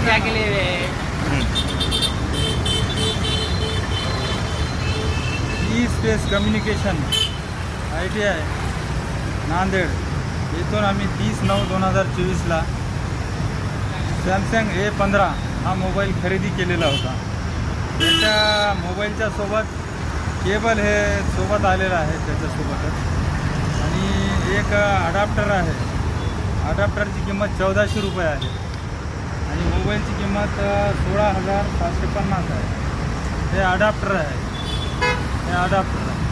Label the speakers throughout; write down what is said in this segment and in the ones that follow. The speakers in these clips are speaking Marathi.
Speaker 1: क्या के लिए
Speaker 2: E space communication I T I Nanded. येथून आम्ही तीस नऊ दोन हजार चोवीसला सॅमसंग ए पंधरा हा मोबाईल खरेदी केलेला होता. त्याच्या मोबाईलच्या सोबत केबल हे सोबत आलेलं आहे त्याच्यासोबतच. आणि एक अडाप्टर आहे. अडाप्टरची किंमत चौदाशे रुपये आहे. आणि मोबाईलची किंमत सोळा हजार सातशे पन्नास आहे. हे अडाप्टर आहे. हे अडाप्टर आहे.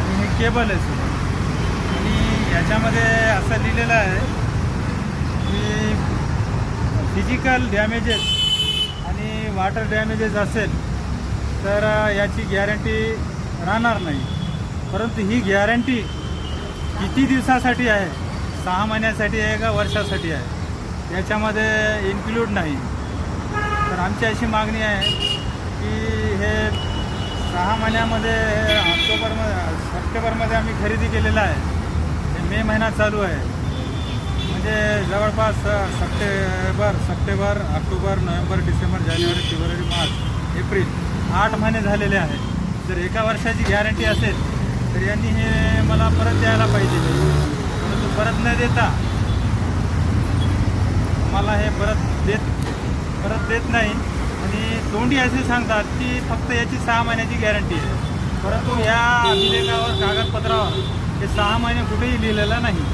Speaker 2: आणि हे केबल आहे सोबत आणि याच्यामध्ये असं लिहिलेलं आहे की फिजिकल डॅमेजेस आणि वॉटर डॅमेजेस असेल तर याची गॅरंटी राहणार नाही. परंतु ही गॅरंटी किती दिवसासाठी आहे? सहा महिन्यासाठी आहे का वर्षासाठी आहे? याच्यामध्ये इन्क्लूड नाही. तर आमची अशी मागणी आहे की हे सहा महिन्यामध्ये हे ऑक्टोबरमध्ये सप्टेंबरमध्ये आम्ही खरेदी केलेलं आहे. हे मे महिना चालू आहे. म्हणजे जवळपास September September October November December जानेवारी फेब्रुवारी मार्च एप्रिल आठ महिने झालेले आहेत. जर एका वर्षाची गॅरंटी असेल तर यांनी हे मला परत द्यायला पाहिजे. परत न देता मला हे परत देत परत देत नाही. आणि तोंडी असे सांगतात की फक्त याची सहा महिन्याची गॅरंटी आहे. परंतु या अभिलेखावर कागदपत्रावर हे सहा महिने कुठेही लिहिलेलं नाही.